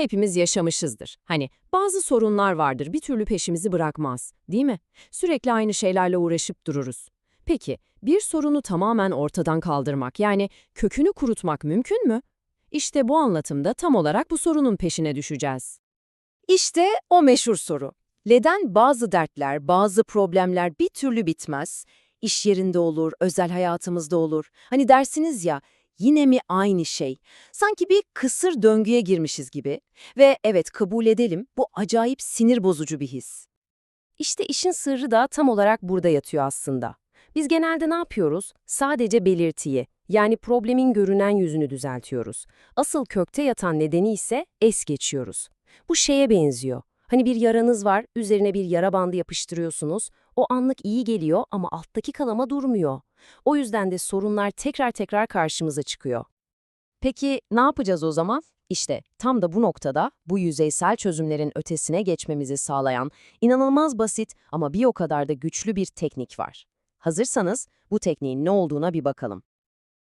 hepimiz yaşamışızdır. Hani bazı sorunlar vardır bir türlü peşimizi bırakmaz, değil mi? Sürekli aynı şeylerle uğraşıp dururuz. Peki bir sorunu tamamen ortadan kaldırmak yani kökünü kurutmak mümkün mü? İşte bu anlatımda tam olarak bu sorunun peşine düşeceğiz. İşte o meşhur soru. Neden bazı dertler, bazı problemler bir türlü bitmez? İş yerinde olur, özel hayatımızda olur. Hani dersiniz ya, yine mi aynı şey? Sanki bir kısır döngüye girmişiz gibi. Ve evet kabul edelim, bu acayip sinir bozucu bir his. İşte işin sırrı da tam olarak burada yatıyor aslında. Biz genelde ne yapıyoruz? Sadece belirtiyi, yani problemin görünen yüzünü düzeltiyoruz. Asıl kökte yatan nedeni ise es geçiyoruz. Bu şeye benziyor. Hani bir yaranız var, üzerine bir yara bandı yapıştırıyorsunuz. O anlık iyi geliyor ama alttaki kalama durmuyor. O yüzden de sorunlar tekrar tekrar karşımıza çıkıyor. Peki ne yapacağız o zaman? İşte tam da bu noktada bu yüzeysel çözümlerin ötesine geçmemizi sağlayan inanılmaz basit ama bir o kadar da güçlü bir teknik var. Hazırsanız bu tekniğin ne olduğuna bir bakalım.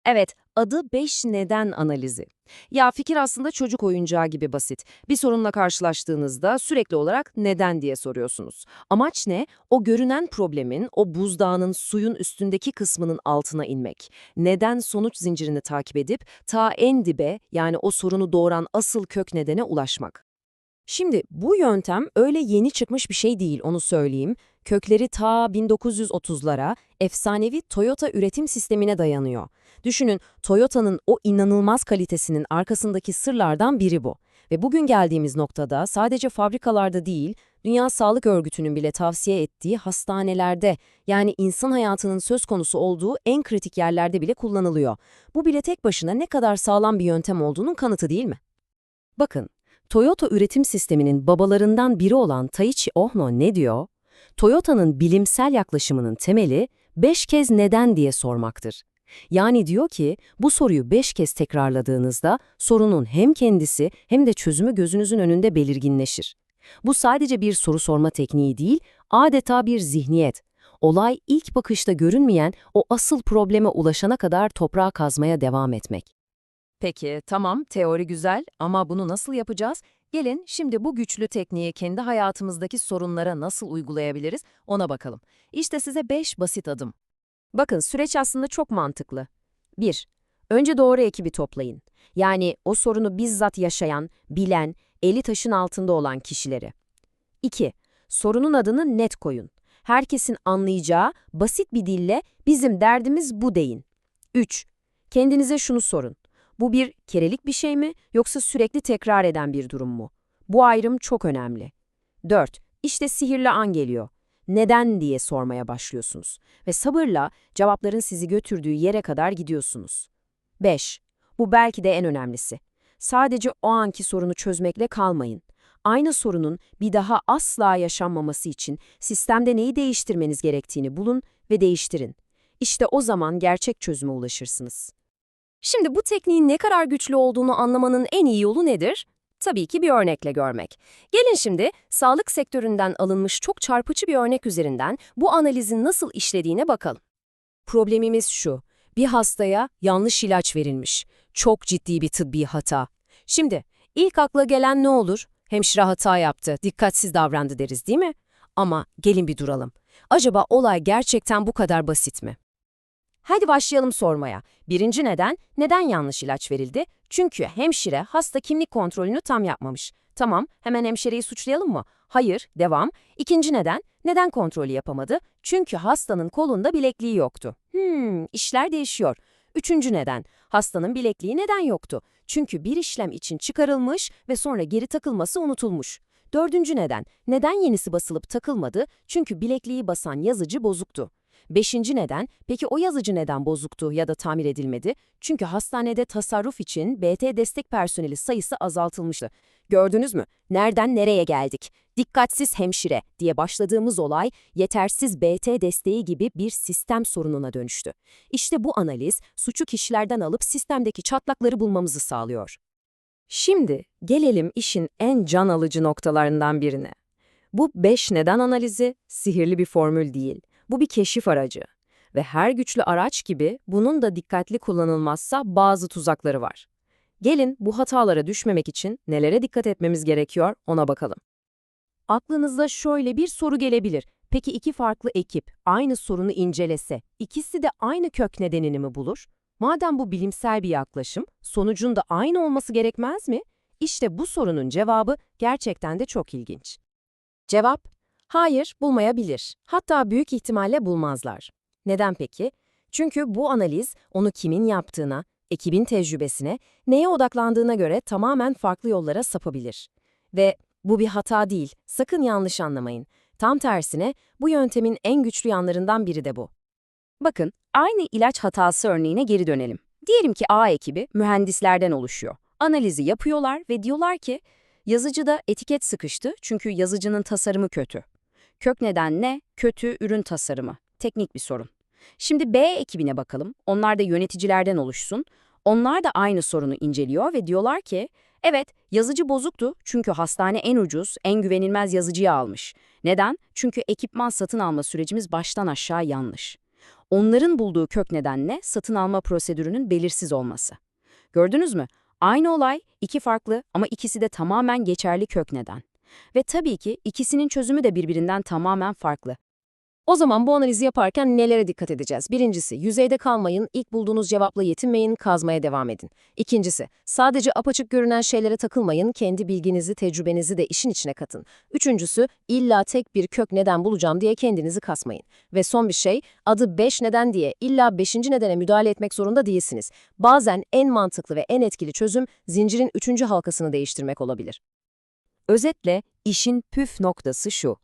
Evet, adı 5 neden analizi. Ya fikir aslında çocuk oyuncağı gibi basit. Bir sorunla karşılaştığınızda sürekli olarak neden diye soruyorsunuz. Amaç ne? O görünen problemin, o buzdağının suyun üstündeki kısmının altına inmek. Neden sonuç zincirini takip edip ta en dibe yani o sorunu doğuran asıl kök nedene ulaşmak. Şimdi bu yöntem öyle yeni çıkmış bir şey değil onu söyleyeyim. Kökleri ta 1930'lara efsanevi Toyota üretim sistemine dayanıyor. Düşünün Toyota'nın o inanılmaz kalitesinin arkasındaki sırlardan biri bu. Ve bugün geldiğimiz noktada sadece fabrikalarda değil, Dünya Sağlık Örgütü'nün bile tavsiye ettiği hastanelerde yani insan hayatının söz konusu olduğu en kritik yerlerde bile kullanılıyor. Bu bile tek başına ne kadar sağlam bir yöntem olduğunun kanıtı değil mi? Bakın, Toyota üretim sisteminin babalarından biri olan Taichi Ohno ne diyor? Toyota'nın bilimsel yaklaşımının temeli 5 kez neden diye sormaktır. Yani diyor ki bu soruyu 5 kez tekrarladığınızda sorunun hem kendisi hem de çözümü gözünüzün önünde belirginleşir. Bu sadece bir soru sorma tekniği değil, adeta bir zihniyet. Olay ilk bakışta görünmeyen o asıl probleme ulaşana kadar toprağa kazmaya devam etmek. Peki, tamam, teori güzel ama bunu nasıl yapacağız? Gelin şimdi bu güçlü tekniği kendi hayatımızdaki sorunlara nasıl uygulayabiliriz ona bakalım. İşte size 5 basit adım. Bakın süreç aslında çok mantıklı. 1. Önce doğru ekibi toplayın. Yani o sorunu bizzat yaşayan, bilen, eli taşın altında olan kişileri. 2. Sorunun adını net koyun. Herkesin anlayacağı basit bir dille bizim derdimiz bu deyin. 3. Kendinize şunu sorun. Bu bir kerelik bir şey mi yoksa sürekli tekrar eden bir durum mu? Bu ayrım çok önemli. 4. İşte sihirli an geliyor. Neden diye sormaya başlıyorsunuz ve sabırla cevapların sizi götürdüğü yere kadar gidiyorsunuz. 5. Bu belki de en önemlisi. Sadece o anki sorunu çözmekle kalmayın. Aynı sorunun bir daha asla yaşanmaması için sistemde neyi değiştirmeniz gerektiğini bulun ve değiştirin. İşte o zaman gerçek çözüme ulaşırsınız. Şimdi bu tekniğin ne kadar güçlü olduğunu anlamanın en iyi yolu nedir? Tabii ki bir örnekle görmek. Gelin şimdi sağlık sektöründen alınmış çok çarpıcı bir örnek üzerinden bu analizin nasıl işlediğine bakalım. Problemimiz şu, bir hastaya yanlış ilaç verilmiş. Çok ciddi bir tıbbi hata. Şimdi ilk akla gelen ne olur? Hemşire hata yaptı, dikkatsiz davrandı deriz değil mi? Ama gelin bir duralım. Acaba olay gerçekten bu kadar basit mi? Hadi başlayalım sormaya. Birinci neden, neden yanlış ilaç verildi? Çünkü hemşire hasta kimlik kontrolünü tam yapmamış. Tamam, hemen hemşireyi suçlayalım mı? Hayır, devam. İkinci neden, neden kontrolü yapamadı? Çünkü hastanın kolunda bilekliği yoktu. Hmm, işler değişiyor. Üçüncü neden, hastanın bilekliği neden yoktu? Çünkü bir işlem için çıkarılmış ve sonra geri takılması unutulmuş. Dördüncü neden, neden yenisi basılıp takılmadı? Çünkü bilekliği basan yazıcı bozuktu. Beşinci neden, peki o yazıcı neden bozuktu ya da tamir edilmedi? Çünkü hastanede tasarruf için BT destek personeli sayısı azaltılmıştı. Gördünüz mü? Nereden nereye geldik? Dikkatsiz hemşire diye başladığımız olay yetersiz BT desteği gibi bir sistem sorununa dönüştü. İşte bu analiz suçu kişilerden alıp sistemdeki çatlakları bulmamızı sağlıyor. Şimdi gelelim işin en can alıcı noktalarından birine. Bu 5 neden analizi sihirli bir formül değil. Bu bir keşif aracı. Ve her güçlü araç gibi bunun da dikkatli kullanılmazsa bazı tuzakları var. Gelin bu hatalara düşmemek için nelere dikkat etmemiz gerekiyor ona bakalım. Aklınıza şöyle bir soru gelebilir. Peki iki farklı ekip aynı sorunu incelese, ikisi de aynı kök nedenini mi bulur? Madem bu bilimsel bir yaklaşım, sonucun da aynı olması gerekmez mi? İşte bu sorunun cevabı gerçekten de çok ilginç. Cevap, hayır bulmayabilir. Hatta büyük ihtimalle bulmazlar. Neden peki? Çünkü bu analiz onu kimin yaptığına, ekibin tecrübesine, neye odaklandığına göre tamamen farklı yollara sapabilir. Ve bu bir hata değil, sakın yanlış anlamayın. Tam tersine bu yöntemin en güçlü yanlarından biri de bu. Bakın, aynı ilaç hatası örneğine geri dönelim. Diyelim ki A ekibi mühendislerden oluşuyor. Analizi yapıyorlar ve diyorlar ki, yazıcıda etiket sıkıştı çünkü yazıcının tasarımı kötü. Kök neden ne? Kötü ürün tasarımı. Teknik bir sorun. Şimdi B ekibine bakalım. Onlar da yöneticilerden oluşsun. Onlar da aynı sorunu inceliyor ve diyorlar ki, evet yazıcı bozuktu çünkü hastane en ucuz, en güvenilmez yazıcıyı almış. Neden? Çünkü ekipman satın alma sürecimiz baştan aşağı yanlış. Onların bulduğu kök neden ne? Satın alma prosedürünün belirsiz olması. Gördünüz mü? Aynı olay, iki farklı ama ikisi de tamamen geçerli kök neden. Ve tabii ki ikisinin çözümü de birbirinden tamamen farklı. O zaman bu analizi yaparken nelere dikkat edeceğiz? Birincisi, yüzeyde kalmayın, ilk bulduğunuz cevapla yetinmeyin, kazmaya devam edin. İkincisi, sadece apaçık görünen şeylere takılmayın, kendi bilginizi, tecrübenizi de işin içine katın. Üçüncüsü, illa tek bir kök neden bulacağım diye kendinizi kasmayın. Ve son bir şey, adı 5 neden diye illa 5. nedene müdahale etmek zorunda değilsiniz. Bazen en mantıklı ve en etkili çözüm, zincirin 3. halkasını değiştirmek olabilir. Özetle işin püf noktası şu.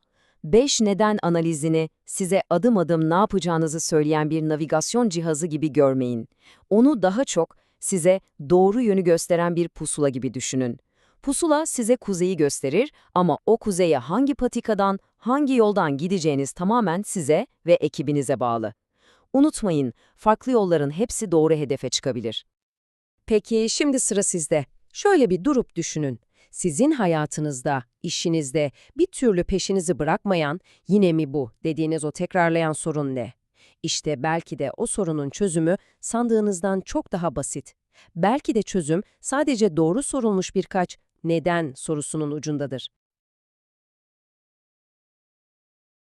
5 neden analizini size adım adım ne yapacağınızı söyleyen bir navigasyon cihazı gibi görmeyin. Onu daha çok size doğru yönü gösteren bir pusula gibi düşünün. Pusula size kuzeyi gösterir ama o kuzeye hangi patikadan, hangi yoldan gideceğiniz tamamen size ve ekibinize bağlı. Unutmayın, farklı yolların hepsi doğru hedefe çıkabilir. Peki şimdi sıra sizde. Şöyle bir durup düşünün. Sizin hayatınızda, işinizde bir türlü peşinizi bırakmayan, yine mi bu dediğiniz o tekrarlayan sorun ne? İşte belki de o sorunun çözümü sandığınızdan çok daha basit. Belki de çözüm sadece doğru sorulmuş birkaç neden sorusunun ucundadır.